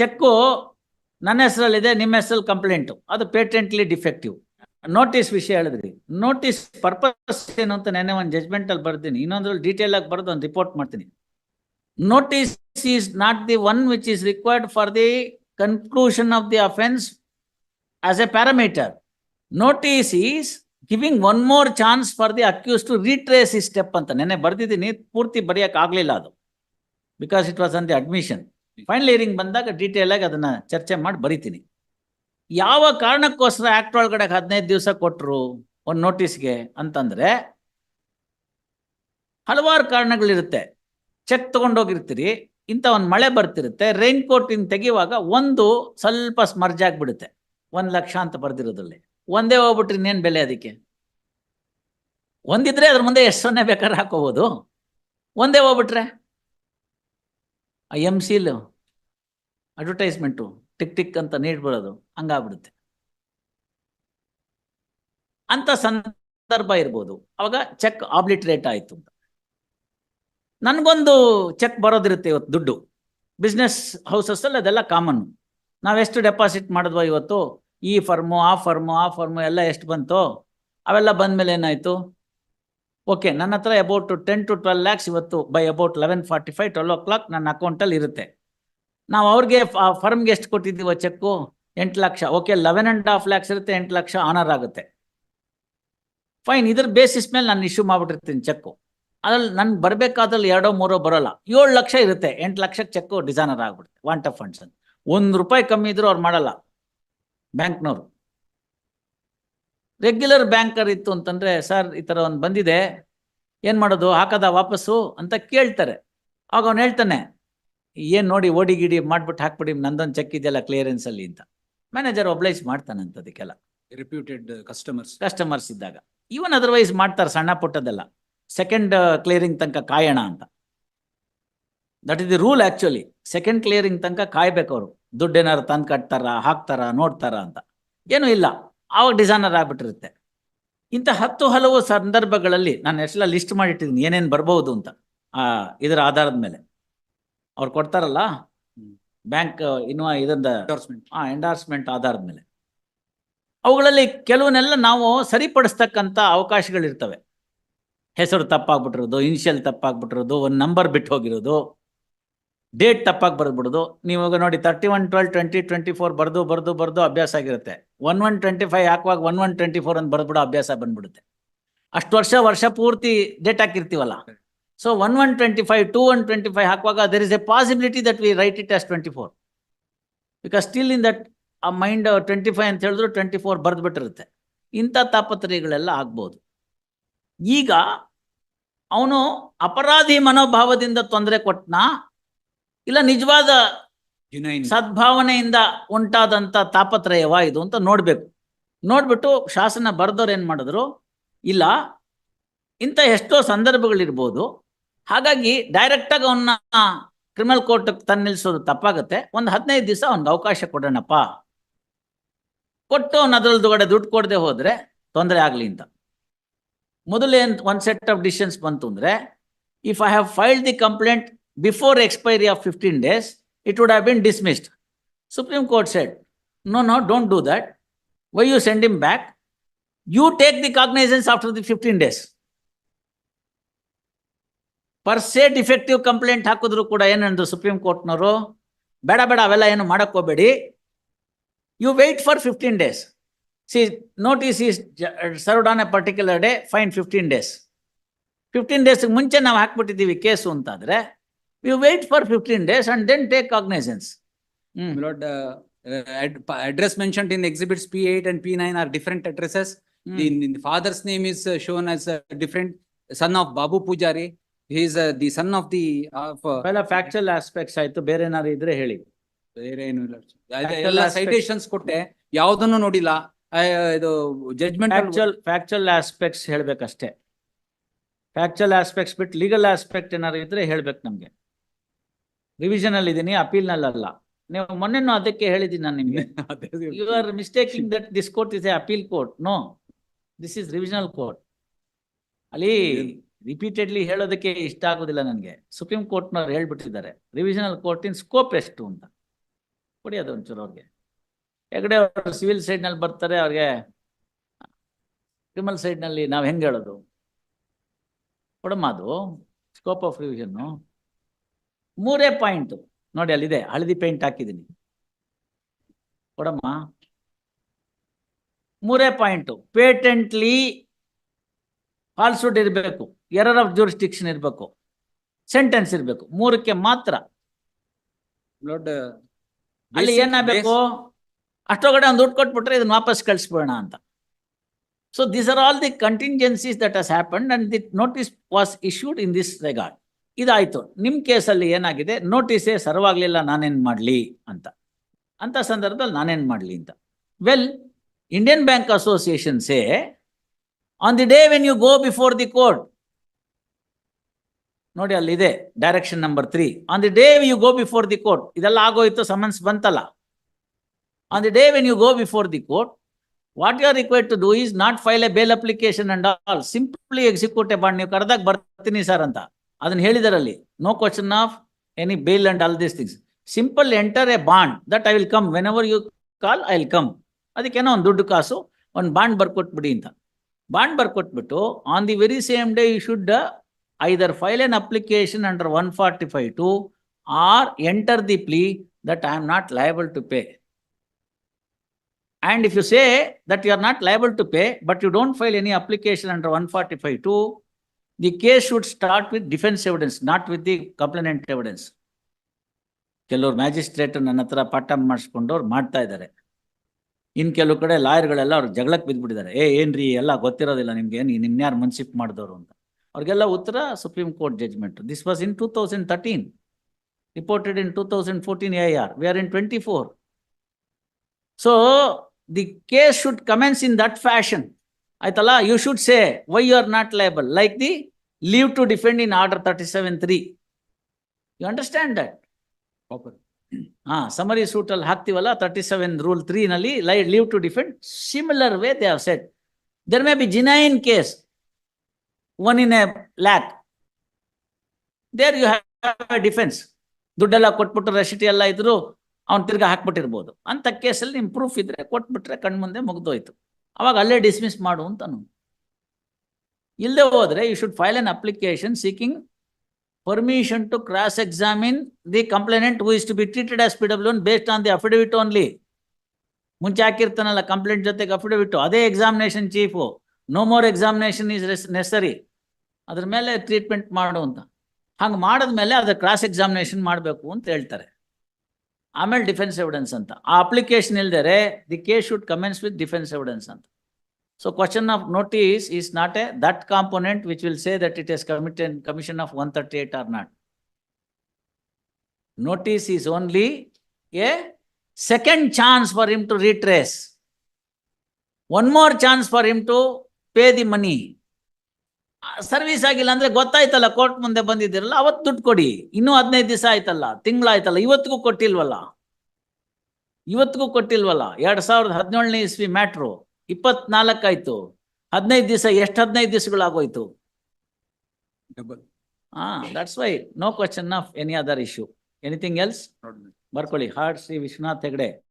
Cheque ನನ್ನ ಹೆಸರಲ್ಲಿದೆ, ನಿಮ್ಮ ಹೆಸರಲ್ಲಿ ಕಂಪ್ಲೇಂಟು. ಅದು ಪೇಟೆಂಟ್ಲಿ ಡಿಫೆಕ್ಟಿವ್. ನೋಟಿಸ್ ವಿಷಯ ಹೇಳಿದ್ರಿ. ನೋಟಿಸ್ ಪರ್ಪಸ್ ಏನು ಅಂತ ನೆನ್ನೆ ಒಂದು ಜಜ್ಮೆಂಟಲ್ಲಿ ಬರ್ತೀನಿ ಇನ್ನೊಂದ್ರಲ್ಲಿ ಡೀಟೇಲ್ ಆಗಿ ಬರೆದು ಒಂದು ರಿಪೋರ್ಟ್ ಮಾಡ್ತೀನಿ. Notice is not the one which is required for the conclusion of the offence as a parameter notice is giving one more chance for the accused to retrace ಈ ಸ್ಟೆಪ್ ಅಂತ. ನೆನ್ನೆ ಬರ್ದಿದ್ದೀನಿ. ಪೂರ್ತಿ ಬರೆಯಕ್ಕೆ ಆಗಲಿಲ್ಲ ಅದು. Because it was on the admission final hearing ಬಂದಾಗ detail ಆಗಿ ಅದನ್ನ ಚರ್ಚೆ ಮಾಡಿ ಬರಿತೀನಿ. ಯಾವ ಕಾರಣಕ್ಕೋಸ್ಕರ ಆಕ್ಟ್ ಒಳಗಡೆ ಹದಿನೈದು ದಿವಸ ಕೊಟ್ಟರು ಒಂದು ನೋಟಿಸ್ಗೆ ಅಂತಂದ್ರೆ, ಹಲವಾರು ಕಾರಣಗಳಿರುತ್ತೆ. ಚೆಕ್ ತಗೊಂಡೋಗಿರ್ತೀರಿ, ಇಂಥ ಒಂದು ಮಳೆ ಬರ್ತಿರುತ್ತೆ ರೈನ್ ತೆಗೆಯುವಾಗ ಒಂದು ಸ್ವಲ್ಪ ಸ್ಮರ್ಜ್ ಆಗಿಬಿಡುತ್ತೆ. ಒಂದು ಲಕ್ಷ ಅಂತ ಬರ್ದಿರೋದ್ರಲ್ಲಿ. ಒಂದೇ ಹೋಗ್ಬಿಟ್ರಿ ಇನ್ನೇನು ಬೆಲೆ ಅದಕ್ಕೆ? ಒಂದಿದ್ರೆ ಅದ್ರ ಮುಂದೆ ಎಷ್ಟು ಸೊನ್ನೆ ಬೇಕಾದ್ರೆ ಹಾಕೋಬೋದು. ಒಂದೇ ಹೋಗ್ಬಿಟ್ರೆ? ಆ M seal advertisement tick tick ಅಂತ ನೀಡ್ಬಿಡೋದು ಹಂಗಾಗ್ಬಿಡುತ್ತೆ. ಅಂತ ಸಂದರ್ಭ ಇರ್ಬೋದು. ಅವಾಗ ಚೆಕ್ ಆಬ್ಲಿಟ್ರೇಟ್ ಆಯಿತು ಅಂತ. ನನಗೊಂದು ಚೆಕ್ ಬರೋದಿರುತ್ತೆ ಇವತ್ತು ದುಡ್ಡು. ಬಿಸ್ನೆಸ್ ಹೌಸಸ್ಸಲ್ಲಿ ಅದೆಲ್ಲ ಕಾಮನ್ನು ನಾವೆಷ್ಟು ಡೆಪಾಸಿಟ್ ಮಾಡಿದ್ವೋ ಇವತ್ತು, ಈ ಫರ್ಮು ಆ ಫರ್ಮು ಆ ಫರ್ಮು ಎಲ್ಲ ಎಷ್ಟು ಬಂತು, ಅವೆಲ್ಲ ಬಂದಮೇಲೆ ಏನಾಯಿತು? ಓಕೆ ನನ್ನ ಹತ್ರ about ten to twelve lakhs ಇವತ್ತು by about eleven forty five twelve o'clock ನನ್ನ ಅಕೌಂಟಲ್ಲಿ ಇರುತ್ತೆ. ನಾವು ಅವ್ರಿಗೆ ಫರ್ಮ್ಗೆ ಎಷ್ಟು ಕೊಟ್ಟಿದ್ದೀವೋ ಚೆಕ್ಕು ಎಂಟು lakh. Okay eleven and half lakhs ಇರುತ್ತೆ, ಎಂಟು ಲಕ್ಷ ಆನರ್ ಆಗುತ್ತೆ. ಫೈನ್ ಇದ್ರ ಬೇಸಿಸ್ ಮೇಲೆ ನಾನು ಇಶ್ಯೂ ಮಾಡಿಬಿಟ್ಟಿರ್ತೀನಿ ಚೆಕ್ಕು ಅದ್ರಲ್ಲಿ ನನ್ಗೆ ಬರಬೇಕಾದ್ರಲ್ಲಿ ಎರಡೋ, ಮೂರೋ ಬರೋಲ್ಲ. ಏಳು ಲಕ್ಷ ಇರುತ್ತೆ, ಎಂಟು ಲಕ್ಷಕ್ಕೆ ಚೆಕ್ಕು ಡಿಸೈನರ್ ಆಗ್ಬಿಡುತ್ತೆ ವಾಂಟ್ ಆಫ್ ಫಂಡ್ಸ್ ಒಂದು ರೂಪಾಯಿ ಕಮ್ಮಿ ಇದ್ರೂ ಅವ್ರು ಮಾಡಲ್ಲ. ಬ್ಯಾಂಕ್ನವರು. ರೆಗ್ಯುಲರ್ ಬ್ಯಾಂಕರ್ ಇತ್ತು ಅಂತಂದ್ರೆ ಸರ್ ಈ ಥರ ಒಂದು ಬಂದಿದೆ ಏನು ಮಾಡೋದು? ಹಾಕದ ವಾಪಸ್ಸು? ಅಂತ ಕೇಳ್ತಾರೆ. ಆಗ ಅವ್ನು ಹೇಳ್ತಾನೆ ಏನು ನೋಡಿ ಓಡಿ ಗಿಡಿ ಮಾಡ್ಬಿಟ್ಟು ಹಾಕ್ಬಿಡಿ ನಂದೊಂದು ಚೆಕ್ ಇದೆಯಲ್ಲ ಕ್ಲಿಯರೆನ್ಸ್ ಅಲ್ಲಿ ಅಂತ. ಮ್ಯಾನೇಜರ್ ಒಬ್ಲೈಸ್ ಮಾಡ್ತಾನೆ ಅದಕ್ಕೆಲ್ಲ ರೆಪ್ಯೂಟೆಡ್ ಕಸ್ಟಮರ್ಸ್ ಕಸ್ಟಮರ್ಸ್ ಇದ್ದಾಗ. ಇವನ್ ಅದರ್ವೈಸ್ ಮಾಡ್ತಾರೆ ಸಣ್ಣ ಪುಟ್ಟದೆಲ್ಲ ಸೆಕೆಂಡ್ ಕ್ಲಿಯರಿಂಗ್ ತನಕ ಕಾಯೋಣ ಅಂತ. That is the rule actually second clearing ತನಕ ಕಾಯ್ಬೇಕು ಅವರು. ದುಡ್ಡು ಏನಾರು ತಂದು ಕಟ್ತಾರ ಹಾಕ್ತಾರ ನೋಡ್ತಾರ ಅಂತ. ಏನೂ ಇಲ್ಲ. ಆವಾಗ ಡಿಸೈನರ್ ಆಗ್ಬಿಟ್ಟಿರುತ್ತೆ. ಇಂಥ ಹತ್ತು ಹಲವು ಸಂದರ್ಭಗಳಲ್ಲಿ ನಾನು ಎಷ್ಟೆಲ್ಲ ಲಿಸ್ಟ್ ಮಾಡಿಟ್ಟಿದ್ದೀನಿ ಏನೇನು ಬರ್ಬೋದು ಅಂತ ಆ ಇದರ ಆಧಾರದ ಮೇಲೆ. ಅವ್ರು ಕೊಡ್ತಾರಲ್ಲ ಬ್ಯಾಂಕ್ ಇನ್ನು ಇದರಿಂದ ಎಂಡೋರ್ಸ್ಮೆಂಟ್ ಆ ಎಂಡಾರ್ಸ್ಮೆಂಟ್ ಆಧಾರದ ಮೇಲೆ. ಅವುಗಳಲ್ಲಿ ಕೆಲವನ್ನೆಲ್ಲ ನಾವು ಸರಿಪಡಿಸ್ತಕ್ಕಂಥ ಅವಕಾಶಗಳಿರ್ತವೆ. ಹೆಸರು ತಪ್ಪಾಗ್ಬಿಟ್ಟಿರೋದು ಇನಿಷಿಯಲ್ ತಪ್ಪಾಗ್ಬಿಟ್ಟಿರೋದು ಒಂದು ನಂಬರ್ ಬಿಟ್ಟು ಹೋಗಿರೋದು. ಡೇಟ್ ತಪ್ಪಾಗಿ ಬರೆದ್ಬಿಡೋದು. ನೀವು ನೋಡಿ thirty one twelve twenty twenty four ಬರೆದು ಬರೆದು ಬರೆದು ಅಭ್ಯಾಸ ಆಗಿರುತ್ತೆ. ಒನ್ ಒನ್ ಟ್ವೆಂಟಿ ಫೈವ್ ಹಾಕುವಾಗ ಒನ್ ಒನ್ ಟ್ವೆಂಟಿ ಫೋರ್ ಅಂತ ಬರೆದ್ಬಿಡೋ ಅಭ್ಯಾಸ ಬಂದ್ಬಿಡುತ್ತೆ. ಅಷ್ಟು ವರ್ಷ ವರ್ಷ ಪೂರ್ತಿ date ಹಾಕಿರ್ತೀವಲ್ಲ. So one one twenty five two one twenty five ಹಾಕುವಾಗ there is a possibility that we write it as twenty four because still in that uh mind twenty five ಅಂತ ಹೇಳಿದ್ರು ಟ್ವೆಂಟಿ ಫೋರ್ ಬರೆದ್ಬಿಟ್ಟಿರುತ್ತೆ. ಇಂಥ ತಾಪತ್ರಯಗಳೆಲ್ಲ ಆಗ್ಬೋದು. ಈಗ ಅವನು ಅಪರಾಧಿ ಮನೋಭಾವದಿಂದ ತೊಂದರೆ ಕೊಟ್ನಾ? ಇಲ್ಲ ನಿಜವಾದ ಸದ್ಭಾವನೆಯಿಂದ ಉಂಟಾದಂತ ತಾಪತ್ರಯವ ಇದು ಅಂತ ನೋಡ್ಬೇಕು. ನೋಡ್ಬಿಟ್ಟು ಶಾಸನ ಬರೆದವ್ರು ಏನ್ ಮಾಡಿದ್ರು? ಇಲ್ಲ ಇಂಥ ಎಷ್ಟೋ ಸಂದರ್ಭಗಳಿರ್ಬೋದು. ಹಾಗಾಗಿ ಡೈರೆಕ್ಟಾಗಿ ಅವನ್ನ ಕ್ರಿಮಿನಲ್ ಕೋರ್ಟ್ ತನ್ನ ನಿಲ್ಸೋದು ತಪ್ಪಾಗುತ್ತೆ. ಒಂದು ಹದಿನೈದು ದಿವಸ ಅವ್ನಿಗೆ ಅವಕಾಶ ಕೊಡೋಣಪ್ಪ. ಕೊಟ್ಟು ಅವ್ನು ಅದ್ರಲ್ದುಗಡೆ ದುಡ್ಡು ಕೊಡದೆ ಹೋದ್ರೆ ತೊಂದರೆ ಆಗಲಿ ಅಂತ. ಮೊದಲೇನ್ ಒಂದು ಸೆಟ್ ಆಫ್ ಡಿಸಿಷನ್ಸ್ ಬಂತು ಅಂದ್ರೆ if I have filed the complaint before expiry of fifteen days it would have been dismissed. Supreme Court said, no, no, don't do that. Why you send him back? You take the cognizance after the fifteen days. Per se defective complaint ಹಾಕಿದ್ರು ಕೂಡ ಏನಂದ್ರು supreme ಕೋರ್ಟ್ನವರು ಬೇಡ ಬೇಡ ಅವೆಲ್ಲ ಏನು ಮಾಡಕ್ you wait for fifteen days see notice is served on a particular day fine fifteen days fifteen days ಮುಂಚೆ ನಾವು ಹಾಕ್ಬಿಟ್ಟಿದ್ದೀವಿ ಕೇಸು ಅಂತಾದ್ರೆ you wait for fifteen days and then take cognizance hmm Lord, uh, uh, ad- address mentioned in exhibits P8 and P9 are different addresses. The, in the father's name is uh, shown as a different son of Babu Pujari. He is uh, the son of the, of. uh, well, factual aspects ಆಯ್ತು ಬೇರೆ ಏನಾದ್ರು ಇದ್ರೆ ಹೇಳಿ ಬೇರೆ ಏನು ಇಲ್ಲ. ಅದೇ Factual ಎಲ್ಲ aspect. citations ಕೊಟ್ಟೆ, ಯಾವ್ದನ್ನು ನೋಡಿಲ್ಲ. ಆ, ಇದು judgment. ಅಲ್ಲಿ- ಫ್ಯಾಕ್ಚುಯಲ್ ಫ್ಯಾಕ್ಚುಯಲ್ ಆಸ್ಪೆಕ್ಟ್ಸ್ ಹೇಳ್ಬೇಕಷ್ಟೇ ಫ್ಯಾಕ್ಚುಯಲ್ ಆಸ್ಪೆಕ್ಟ್ಸ್ ಬಿಟ್ಟು ಲೀಗಲ್ ಆಸ್ಪೆಕ್ಟ್ ಏನಾದ್ರು ಇದ್ರೆ ಹೇಳ್ಬೇಕು ನಮ್ಗೆ ರಿವಿಷನ್ ಅಲ್ಲಿ ಇದ್ದೀನಿ ಅಪೀಲ್ ಅಲ್ಲ ನೀವು ಮೊನ್ನೆನೂ ಅದಕ್ಕೆ ಹೇಳಿದ್ದೀನಿ ನಾನು ನಿಮಗೆ. You are mistaking that this court is a appeal court no this is revisional court ಅಲ್ಲಿ ರಿಪೀಟೆಡ್ಲಿ ಹೇಳೋದಕ್ಕೆ ಇಷ್ಟ ಆಗೋದಿಲ್ಲ ನನಗೆ. ಸುಪ್ರೀಂ ಕೋರ್ಟ್ನವ್ರು ಹೇಳ್ಬಿಟ್ಟಿದ್ದಾರೆ. ರಿವಿಷನಲ್ ಕೋರ್ಟಿನ ಸ್ಕೋಪ್ ಎಷ್ಟು ಅಂತ. ಕೊಡಿ ಅದು ಒಂಚೂರು ಅವ್ರಿಗೆ. ಹೆಗಡೆ ಅವರು ಸಿವಿಲ್ ಸೈಡ್ನಲ್ಲಿ ಬರ್ತಾರೆ ಅವ್ರಿಗೆ ಕ್ರಿಮಿನಲ್ ಸೈಡ್ನಲ್ಲಿ ನಾವು ಹೆಂಗೆ ಹೇಳೋದು? ಕೊಡಮ್ಮ ಅದು. ಸ್ಕೋಪ್ ಆಫ್ ರಿವಿಷನ್ನು ಮೂರೇ ಪಾಯಿಂಟ್. ನೋಡಿ ಅಲ್ಲಿದೆ ಹಳದಿ ಪೇಂಟ್ ಹಾಕಿದ್ದೀನಿ. ಕೊಡಮ್ಮ. ಮೂರೇ ಪಾಯಿಂಟ್. ಪೇಟೆಂಟ್ಲಿ ಫಾಲ್ಸುಡ್ ಇರಬೇಕು ಎರರ್ ಆಫ್ ಜೂರಿಸ್ಟಿಕ್ಷನ್ ಇರಬೇಕು ಸೆಂಟೆನ್ಸ್ ಇರಬೇಕು ಮೂರಕ್ಕೆ ಮಾತ್ರ. ಅಲ್ಲಿ ಏನಾಗಬೇಕು? ಅಷ್ಟೊಳಗಡೆ ಒಂದು ದುಡ್ಡು ಕೊಟ್ಬಿಟ್ರೆ ಇದನ್ನ ವಾಪಸ್ ಕಳಿಸ್ಬಿಡೋಣ ಅಂತ. So these are all the contingencies that has happen and the notice was issued in this regard ಇದಾಯ್ತು. ನಿಮ್ಮ ಕೇಸಲ್ಲಿ ಏನಾಗಿದೆ? ನೋಟಿಸೇ ಸರ್ವಾಗ್ಲಿಲ್ಲ, ನಾನೇನ್ ಮಾಡಲಿ ಅಂತ. ಅಂತ ಸಂದರ್ಭದಲ್ಲಿ ನಾನೇನ್ ಮಾಡಲಿ ಅಂತ. Well Indian bank association say on the day when you go before the court ನೋಡಿ ಅಲ್ಲಿದೆ direction number three on the day you go before the court ಇದೆಲ್ಲ ಆಗೋಯ್ತು ಸಮನ್ಸ್ ಬಂತಲ್ಲ. On the day when you go before the court what you are required to do is not file a bail application and all simply execute a bond ನೀವು ಕರೆದಾಗ ಬರ್ತೀನಿ sir ಅಂತ. ಅದನ್ನ ಹೇಳಿದಾರಲ್ಲಿ no question of any bill and all these things simple enter a bond that I will come whenever you call I will come ಅದಕ್ಕೇನೋ ಒಂದು ದುಡ್ಡು ಕಾಸು ಒಂದು bond ಬರ್ಕೊಟ್ಬಿಡಿ ಅಂತ. Bond ಬರ್ಕೊಟ್ಬಿಟ್ಟು on the very same day you should either file an application under one forty five two or enter the plea that I am not liable to pay and if you say that you are not liable to pay but you don't file any application under one forty five two, the case should start with defense evidence, not with the complainant evidence. ಕೆಲವರು magistrate ನನ್ನ ಹತ್ರ ಪಾಠ ಮಾಡಿಸ್ಕೊಂಡು ಅವ್ರು ಮಾಡ್ತಾ ಇದ್ದಾರೆ. ಇನ್ನು ಕೆಲವು ಕಡೆ ಲಾಯರ್ಗಳೆಲ್ಲ ಅವ್ರು ಜಗಳಕ್ಕೆ ಬಿದ್ದ್ಬಿಟ್ಟಿದ್ದಾರೆ ಏ ಏನ್ರಿ ಎಲ್ಲ ಗೊತ್ತಿರೋದಿಲ್ಲ ನಿಮ್ಗೆ ಏನು ನಿಮ್ನ್ಯಾರು ಮನ್ಸಿಪ್ ಮಾಡಿದವರು ಅಂತ. ಅವ್ರಿಗೆಲ್ಲ ಉತ್ತರ supreme court judgment this was in two thousand thirteen reported in two thousand fourteen A R V R in twenty four so the case should commence in that fashion ಆಯ್ತಲ್ಲ? You should say why you are not liable like the leave to defend in order thirty seven three you understand that Proper. ಹಾ summary suit ಅಲ್ಲಿ ಹಾಕ್ತಿವಲ್ಲ? Thirty seven rule three ನಲ್ಲಿ lie leave to defend similar way they have set there may be genuine case one in a lakh there you have a defence ದುಡ್ಡೆಲ್ಲ ಕೊಟ್ಬಿಟ್ಟು ರೆಸಿಟಿ ಎಲ್ಲ ಇದ್ರು ಅವ್ನು ತಿರ್ಗಾ ಹಾಕ್ಬಿಟ್ಟಿರ್ಬೋದು. ಅಂತ ಕೇಸಲ್ಲಿ ನಿಮ್ ಪ್ರೂಫ್ ಇದ್ರೆ ಕೊಟ್ಬಿಟ್ರೆ ಕಣ್ಮುಂದೆ ಮುಗ್ದೋಯ್ತು. ಅವಾಗ ಅಲ್ಲೇ ಡಿಸ್ಮಿಸ್ ಮಾಡು ಅಂತನು ಇಲ್ಲದೆ ಹೋದರೆ you should file an application seeking permission to cross examine the complainant who is to be treated as P W based on the affidavit only ಮುಂಚೆ ಹಾಕಿರ್ತಾನಲ್ಲ ಕಂಪ್ಲೇಂಟ್ ಜೊತೆಗೆ ಅಫಿಡವಿಟ್ ಅದೇ examination chief no more examination is necessary ಅದ್ರ ಮೇಲೆ treatment ಮಾಡು ಅಂತ. ಹಂಗೆ ಮಾಡಿದ್ಮೇಲೆ ಅದ್ರ ಕ್ರಾಸ್ ಎಕ್ಸಾಮಿನೇಷನ್ ಮಾಡಬೇಕು ಅಂತ ಹೇಳ್ತಾರೆ. ಆಮೇಲೆ ಡಿಫೆನ್ಸ್ ಎವಿಡೆನ್ಸ್ ಅಂತ ಆ application ಇಲ್ದರೆ the case should commence with defence evidence ಅಂತ so question of notice is not a that component which will say that it is committed commission of one thirty eight or not notice is only a second chance for him to retrace. One more chance for him to pay the money. Service ಆಗಿಲ್ಲ ಅಂದ್ರೆ ಗೊತ್ತಾಯ್ತಲ್ಲ court ಮುಂದೆ ಬಂದಿದ್ದೀರಲ್ಲ ಅವತ್ತು ದುಡ್ಡು ಕೊಡಿ. ಇನ್ನೂ ಹದಿನೈದು ದಿವಸ ಆಯ್ತಲ್ಲ ತಿಂಗಳಾಯ್ತಲ್ಲ ಇವತ್ತಿಗೂ ಕೊಟ್ಟಿಲ್ವಲ್ಲ? ಇವತ್ತಿಗೂ ಕೊಟ್ಟಿಲ್ವಲ್ಲ? ಎರಡ್ ಸಾವಿರದ ಹದಿನೇಳನೇ ಇಸ್ವಿ ಮ್ಯಾಟ್ರು ಇಪ್ಪತ್ನಾಲ್ಕಾಯ್ತು ಹದಿನೈದು ದಿವಸ ಎಷ್ಟು ಹದಿನೈದು ದಿವಸಗಳಾಗೋಯ್ತು. ಹಾ that's why no question of any other issue anything else. ಬರ್ಕೊಳ್ಳಿ. ಹಾರ್ಟ್ ಶ್ರೀ ವಿಶ್ವನಾಥ್ ಹೆಗಡೆ.